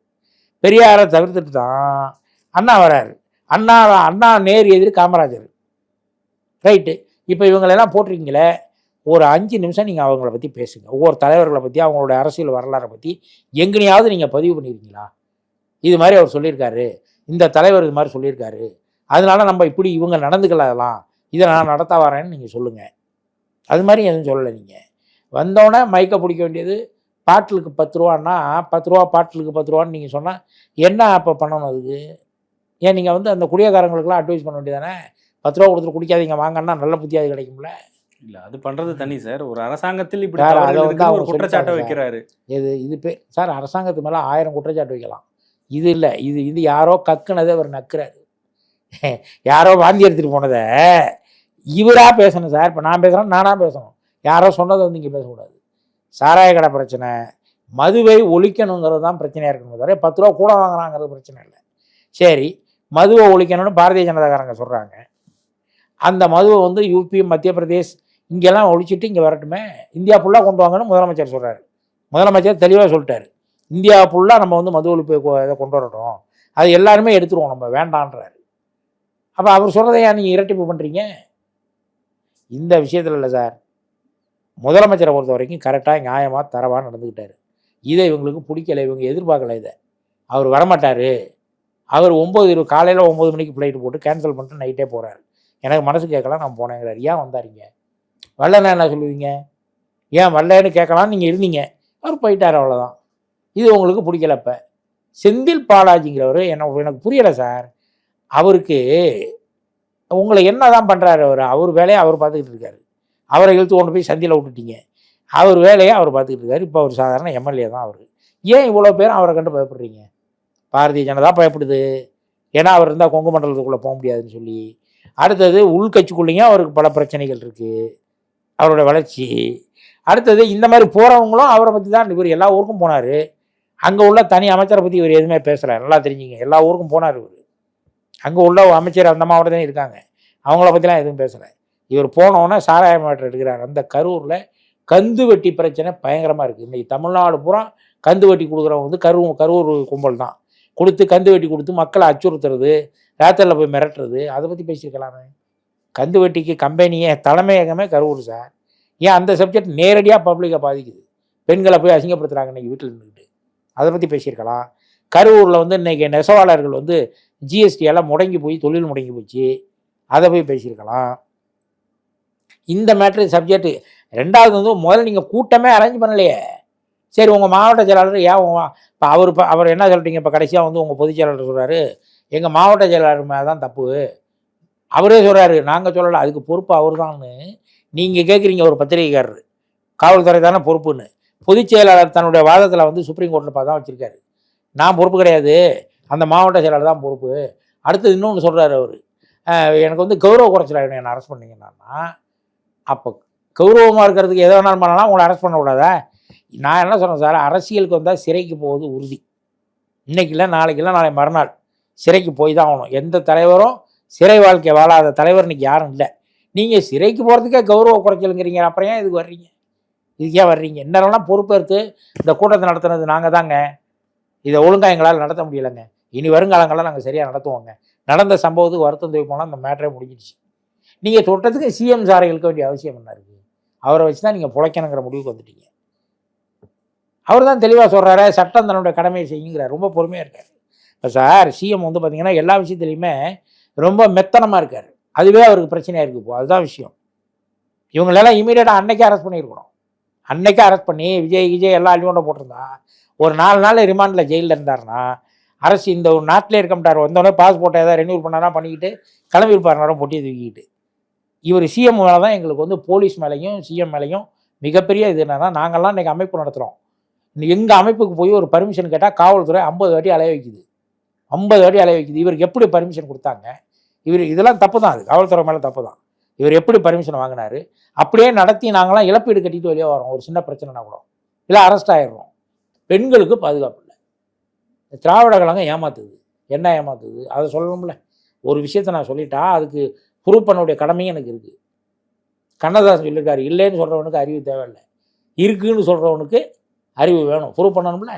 பெரியாரை தவிர்த்துட்டு தான் அண்ணா வராரு அண்ணா அண்ணா நேர் எதிர் காமராஜர். ரைட்டு. இப்போ இவங்களெல்லாம் போட்டிருக்கீங்களே ஒரு அஞ்சு நிமிஷம் நீங்கள் அவங்கள பற்றி பேசுங்க. ஒவ்வொரு தலைவர்களை பற்றி அவங்களோட அரசியல் வரலாறை பற்றி எங்கனையாவது நீங்கள் பதிவு பண்ணியிருக்கீங்களா இது மாதிரி அவர் சொல்லியிருக்காரு. இந்த தலைவர் இது மாதிரி சொல்லியிருக்காரு. அதனால நம்ம இப்படி இவங்க நடந்துக்கலாம் இதை நான் நடத்த வரேன்னு நீங்கள் சொல்லுங்கள் அது மாதிரி எதுவும் சொல்லலை நீங்கள் வந்தோடனே மைக்கை பிடிக்க வேண்டியது பாட்டிலுக்கு பத்து ரூபான்னா பத்து ரூபா பாட்டிலுக்கு பத்து ரூபான்னு நீங்கள் சொன்னால் என்ன அப்போ பண்ணணும் அதுக்கு? ஏன் நீங்கள் வந்து அந்த குடியக்காரங்களுக்குலாம் அட்வைஸ் பண்ண வேண்டியதானே பத்து ரூபா கொடுத்துட்டு குடிக்காதீங்க வாங்கன்னா நல்ல புத்தியாவது கிடைக்கும்ல. இல்ல அது பண்றது தனி சார். ஒரு அரசாங்கத்தில் இப்படி அதை வந்து ஒரு குற்றச்சாட்டை வைக்கிறாரு. இது இது பே சார் அரசாங்கத்து மேலே ஆயிரம் குற்றச்சாட்டு வைக்கலாம். இது இல்லை. இது இது யாரோ கக்குனதை அவர் நக்குறாரு. யாரோ வாந்தி எடுத்துகிட்டு போனதை இவராக பேசணும் சார். இப்போ நான் பேசுகிறேன் நானாக பேசணும். யாரோ சொன்னதை வந்து இங்கே பேசக்கூடாது. சாராய கடை பிரச்சனை மதுவை ஒழிக்கணுங்கிறது தான் பிரச்சனையாக இருக்கணும் தவிர பத்து ரூபா கூட வாங்குறாங்கிறது பிரச்சனை இல்லை. சரி மதுவை ஒழிக்கணும்னு பாரதிய ஜனதாக்காரங்க சொல்கிறாங்க அந்த மதுவை வந்து யூபி மத்திய பிரதேஷ் இங்கெல்லாம் ஒழிச்சிட்டு இங்கே வரட்டுமே. இந்தியா ஃபுல்லாக கொண்டு வாங்கன்னு முதலமைச்சர் சொல்கிறாரு முதலமைச்சர் தெளிவாக சொல்லிட்டாரு. இந்தியா ஃபுல்லாக நம்ம வந்து மது ஒழிப்பு இதை கொண்டு வரட்டும் அது எல்லாருமே எடுத்துருவோம் நம்ம வேண்டான்றாரு. அப்போ அவர் சொல்கிறத ஏன் நீங்கள் இரட்டிப்பு பண்ணுறீங்க இந்த விஷயத்தில் இல்லை சார். முதலமைச்சரை பொறுத்த வரைக்கும் கரெக்டாக நியாயமாக தரவாக நடந்துக்கிட்டார். இதை இவங்களுக்கு பிடிக்கல இவங்க எதிர்பார்க்கலை இதை. அவர் வரமாட்டார். அவர் ஒம்பது இரு காலையில் ஒம்பது மணிக்கு ஃப்ளைட்டு போட்டு கேன்சல் பண்ணிட்டு நைட்டே போகிறார் எனக்கு மனசு கேட்கலாம் நான் போனேங்கிறார். ஏன் வந்தாருங்க? வரலன்னா என்ன சொல்லுவீங்க? ஏன் வரலன்னு கேட்கலான்னு நீங்கள் இருந்தீங்க. அவர் போயிட்டார் அவ்வளோதான் இது உங்களுக்கு பிடிக்கல இப்போ செந்தில் பாலாஜிங்கிறவர் என்ன எனக்கு புரியலை சார். அவருக்கு உங்களை என்ன தான் பண்ணுறாரு அவர்? அவர் வேலையை அவர் பார்த்துக்கிட்டு இருக்காரு. அவரை இழுத்து கொண்டு போய் சந்தியில் விட்டுட்டீங்க. அவர் வேலையை அவர் பார்த்துக்கிட்டு இருக்காரு. இப்போ அவர் சாதாரண எம்எல்ஏ தான் அவர். ஏன் இவ்வளோ பேரும் அவரை கண்டு பயப்படுறீங்க? பாரதிய ஜனதா பயப்படுது. ஏன்னா அவர் இருந்தால் கொங்கு மண்டலத்துக்குள்ளே போக முடியாதுன்னு சொல்லி. அடுத்தது உள்கட்சிக்குள்ளேயும் அவருக்கு பல பிரச்சனைகள் இருக்குது அவரோட வளர்ச்சி. அடுத்தது இந்த மாதிரி போகிறவங்களும் அவரை பற்றி தான் இவர் எல்லா ஊருக்கும் போனார். அங்கே உள்ள தனி அமைச்சரை பற்றி இவர் எதுவுமே பேசலை. நல்லா தெரிஞ்சுங்க. எல்லா ஊருக்கும் போனார் இவர். அங்கே உள்ள அமைச்சர் அந்த மாவட்டத்தையும் இருக்காங்க. அவங்கள பற்றிலாம் எதுவும் பேசலை. இவர் போனோன்னே சாராய மாவட்டம் எடுக்கிறார். அந்த கரூரில் கந்து வெட்டி பிரச்சனை பயங்கரமாக இருக்குது இன்றைக்கி தமிழ்நாடு பூரா கந்து வெட்டி கொடுக்குறவங்க வந்து கரு கரூர் கும்பல் தான். கொடுத்து கந்து வெட்டி கொடுத்து மக்களை அச்சுறுத்துறது ராத்திரியில் போய் மிரட்டுறது அதை பற்றி பேசியிருக்கலாமே. கந்து வெட்டிக்கு கம்பெனியே தலைமையகமே கரூர் சார். ஏன் அந்த சப்ஜெக்ட் நேரடியாக பப்ளிக்கை பாதிக்குது. பெண்களை போய் அசிங்கப்படுத்துகிறாங்க இன்றைக்கி வீட்டில் இருந்துக்கிட்டு அதை பற்றி பேசியிருக்கலாம். கரூரில் வந்து இன்றைக்கி நெசவாளர்கள் வந்து ஜிஎஸ்டி எல்லாம் முடங்கி போய் தொழில் முடங்கி போச்சு. அதை போய் பேசியிருக்கலாம். இந்த மேட்ரு சப்ஜெக்ட் ரெண்டாவது வந்து முதல்ல நீங்கள் கூட்டமே அரேஞ்ச் பண்ணலையே. சரி உங்கள் மாவட்ட செயலாளர் ஏன் இப்போ அவர் இப்போ அவர் என்ன சொல்கிறீங்க இப்போ கடைசியாக வந்து உங்கள் பொதுச் செயலாளர் சொல்கிறாரு எங்கள் மாவட்ட செயலாளர் மேலே தான் தப்பு. அவரே சொல்கிறாரு நாங்கள் சொல்லலை அதுக்கு பொறுப்பு அவர் தான்னு நீங்கள் கேட்குறீங்க ஒரு பத்திரிகைக்காரர். காவல்துறை தானே பொறுப்புன்னு. பொதுச் செயலாளர் தன்னுடைய வாதத்தில் வந்து சுப்ரீம் கோர்ட்டில் தான் வச்சுருக்காரு. நான் பொறுப்பு கிடையாது. அந்த மாவட்ட செயலாளர் தான் பொறுப்பு. அடுத்தது இன்னொன்று சொல்கிறாரு அவர். எனக்கு வந்து கௌரவ குறைச்சலாக என்னை அரெஸ்ட் பண்ணீங்கன்னா அப்போ கௌரவமாக இருக்கிறதுக்கு எதை வேணாலும் பண்ணலாம் உங்களை அரெஸ்ட் பண்ணக்கூடாதா? நான் என்ன சொல்கிறேன் சார் அரசியலுக்கு வந்தால் சிறைக்கு போவது உறுதி. இன்றைக்கில்ல இல்லை நாளைக்கு இல்லை நாளை மறுநாள் சிறைக்கு போய் தான் ஆகணும். எந்த தலைவரும் சிறை வாழ்க்கை வாழாத தலைவர் இன்றைக்கி யாரும் இல்லை. நீங்கள் சிறைக்கு போகிறதுக்கே கௌரவ குறைச்சலுங்கிறீங்க. அப்புறம் ஏன் இதுக்கு வர்றீங்க? இதுக்கே வர்றீங்க. என்னெல்லாம் பொறுப்பேற்று இந்த கூட்டத்தை நடத்துனது நாங்கள் தாங்க. இதை ஒழுங்காக எங்களால் நடத்த முடியலைங்க. இனி வருங்காலங்களில் நாங்கள் சரியாக நடத்துவோங்க. நடந்த சம்பவத்துக்கு வருத்தம் தூக்கி போனால் அந்த மேட்டரே முடிஞ்சிடுச்சு. நீங்கள் தொட்டத்துக்கு சிஎம் சாரை இழுக்க வேண்டிய அவசியம் என்ன இருக்குது அவரை வச்சு தான் நீங்கள் பிழைக்கணுங்கிற முடிவுக்கு வந்துட்டீங்க. அவர் தான் தெளிவாக சொல்கிறாரு சட்டம் தன்னுடைய கடமையை செய்யுங்கிறார். ரொம்ப பொறுமையாக இருக்கார். இப்போ சார் சிஎம் வந்து பார்த்தீங்கன்னா எல்லா விஷயத்துலையுமே ரொம்ப மெத்தனமாக இருக்கார். அதுவே அவருக்கு பிரச்சனையாக இருக்குது இப்போ. அதுதான் விஷயம். இவங்களெல்லாம் இமீடியட்டாக அன்னைக்கே அரெஸ்ட் பண்ணியிருக்கணும். அன்னைக்கு அரெஸ்ட் பண்ணி விஜய் விஜய் எல்லாம் அள்ளிக்கொண்ட போட்டிருந்தா ஒரு நாலு நாள் ரிமாண்டில் ஜெயிலில் இருந்தாருன்னா அரசு இந்த ஒரு நாட்டில் இருக்க மாட்டார். வந்தோடனே பாஸ்போர்ட்டை ஏதாவது ரெனியூல் பண்ணாரா பண்ணிக்கிட்டு கிளம்பியிருப்பார் நேரம் பொட்டியை தூக்கிக்கிட்டு. இவர் சிஎம் மேலே தான் எங்களுக்கு வந்து போலீஸ் மேலேயும் சிஎம் மேலேயும் மிகப்பெரிய இது என்னன்னா நாங்கள்லாம் இன்றைக்கி அமைப்பு நடத்துகிறோம் எங்கள் அமைப்புக்கு போய் ஒரு பர்மிஷன் கேட்டால் காவல்துறை ஐம்பது வாட்டி அலைய வைக்குது. ஐம்பது வாட்டி அலைய வைக்குது. இவருக்கு எப்படி பர்மிஷன் கொடுத்தாங்க? இவர் இதெல்லாம் தப்பு தான் அது. காவல்துறை மேலே தப்பு தான் இவர் எப்படி பர்மிஷன் வாங்கினாரு? அப்படியே நடத்தி நாங்களாம் இழப்பீடு கட்டிட்டு வெளியே வரோம் ஒரு சின்ன பிரச்சனைனா கூட. இல்லை அரெஸ்ட் ஆயிடுறோம். பெண்களுக்கு பாதுகாப்பு இல்லை. திராவிட கழகம் ஏமாத்துது. என்ன ஏமாத்துது? அதை சொல்லணும்ல. ஒரு விஷயத்த நான் சொல்லிட்டா அதுக்கு ப்ரூவ் பண்ணக்கூடிய கடமையும் எனக்கு இருக்குது கண்ணதாசன் சொல்லியிருக்காரு இல்லைன்னு சொல்கிறவனுக்கு அறிவு தேவையில்லை. இருக்குன்னு சொல்கிறவனுக்கு அறிவு வேணும். ப்ரூவ் பண்ணணும்ல?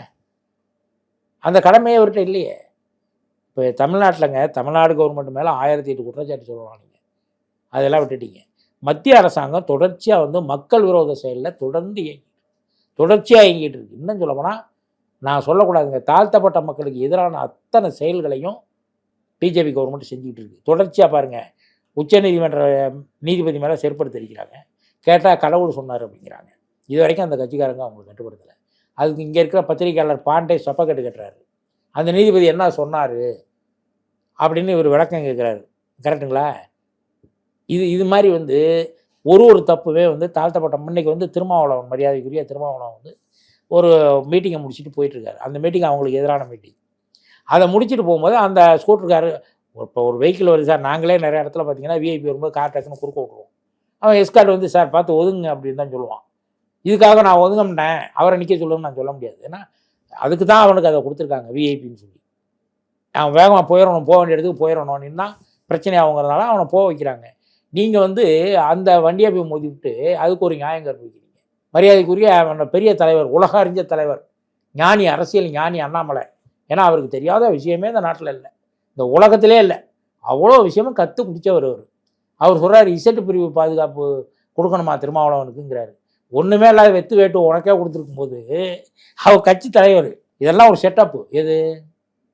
அந்த கடமையே அவர்கிட்ட இல்லையே. இப்போ தமிழ்நாட்டிலங்க தமிழ்நாடு கவர்மெண்ட் மேலே ஆயிரத்தி எட்டு குற்றச்சாட்டு சொல்லுவாங்க. அதெல்லாம் விட்டுட்டீங்க. மத்திய அரசாங்கம் தொடர்ச்சியாக வந்து மக்கள் விரோத செயலில் தொடர்ந்து இயங்கி தொடர்ச்சியாக இயங்கிட்டு இருக்கு. இன்னும் சொல்ல போனால் நான் சொல்லக்கூடாதுங்க. தாழ்த்தப்பட்ட மக்களுக்கு எதிரான அத்தனை செயல்களையும் பிஜேபி கவர்மெண்ட் செஞ்சுக்கிட்டு இருக்கு. தொடர்ச்சியாக பாருங்கள் உச்சநீதிமன்ற நீதிபதி மேலே செருப்படுத்தி கேட்டால் கடவுள் சொன்னார் அப்படிங்கிறாங்க. இது வரைக்கும் அந்த கட்சிக்காரங்க அவங்களுக்கு கட்டுப்படுத்தலை. அதுக்கு இங்கே இருக்கிற பத்திரிகையாளர் பாண்டே சொப்பக்கட்டு கட்டுறாரு. அந்த நீதிபதி என்ன சொன்னார்? அப்படின்னு இவர் விளக்கம் கேட்குறாரு கரெக்டுங்களா இது இது மாதிரி வந்து ஒரு ஒரு தப்புவே வந்து தாழ்த்தப்பட்ட முன்னைக்கு வந்து திருமாவளவன் மரியாதைக்குரிய திருமாவளவன் வந்து ஒரு மீட்டிங்கை முடிச்சுட்டு போயிட்டுருக்காரு. அந்த மீட்டிங் அவங்களுக்கு எதிரான மீட்டிங் அதை முடிச்சுட்டு போகும்போது அந்த ஸ்கூட்டருக்காரு இப்போ ஒரு வெஹிக்கிள் வருது சார் நாங்களே நிறைய இடத்துல பார்த்தீங்கன்னா விஐபி வரும்போது கார் டக்குன்னு குறுக்க விட்ருவோம் அவன் எஸ்கார்ட் வந்து சார் பார்த்து ஒதுங்க அப்படின்னு தான் சொல்லுவான். இதுக்காக நான் ஒதுங்கம்னேன் அவரை நிற்க சொல்லுன்னு நான் சொல்ல முடியாது. ஏன்னா அதுக்கு தான் அவனுக்கு அதை கொடுத்துருக்காங்க விஐபின்னு சொல்லி. அவன் வேகமாக போயிடணும் போக வேண்டிய இடத்துக்கு போயிடணும்னா பிரச்சனை ஆகுங்கிறதுனால அவனை போக வைக்கிறாங்க. நீங்கள் வந்து அந்த வண்டியை போய் மோதி விட்டு அதுக்கு ஒரு நியாயம் கற்பிக்கிறீங்க மரியாதைக்குரிய அவனோட பெரிய தலைவர் உலக அறிஞ்ச தலைவர் ஞானி அரசியல் ஞானி அண்ணாமலை. ஏன்னா அவருக்கு தெரியாத விஷயமே இந்த நாட்டில் இல்லை. இந்த உலகத்திலே இல்லை. அவ்வளோ விஷயமும் கற்று குடித்தவர் அவர். அவர் சொல்கிறார் இசட்டு பிரிவு பாதுகாப்பு கொடுக்கணுமா திருமாவளவனுக்குங்கிறாரு. ஒன்றுமே இல்லாத வெத்து வேட்டு உனக்கே கொடுத்துருக்கும் போது அவர் கட்சி தலைவர். இதெல்லாம் ஒரு செட்டப்பு எது?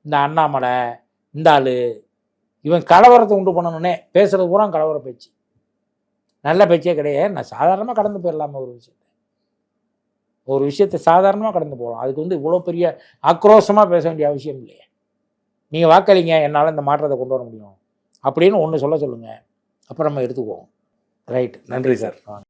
இந்த அண்ணாமலை இந்த ஆள் இவன் கலவரத்தை உண்டு பண்ணணுன்னே பேசுறது பூரா கலவர பேச்சு. நல்ல பேச்சே கிடையாது. நான் சாதாரணமாக கடந்து போயிடலாம ஒரு விஷயத்த. ஒரு விஷயத்தை சாதாரணமாக கடந்து போகலாம் அதுக்கு வந்து இவ்வளோ பெரிய ஆக்ரோஷமாக பேச வேண்டிய அவசியம் இல்லையே. நீங்கள் வாக்களிங்க என்னால் இந்த மாற்றத்தை கொண்டு வர முடியும். அப்படின்னு ஒன்று சொல்ல சொல்லுங்கள் அப்புறம் நம்ம எடுத்துக்குவோம். ரைட். நன்றி சார். வாங்க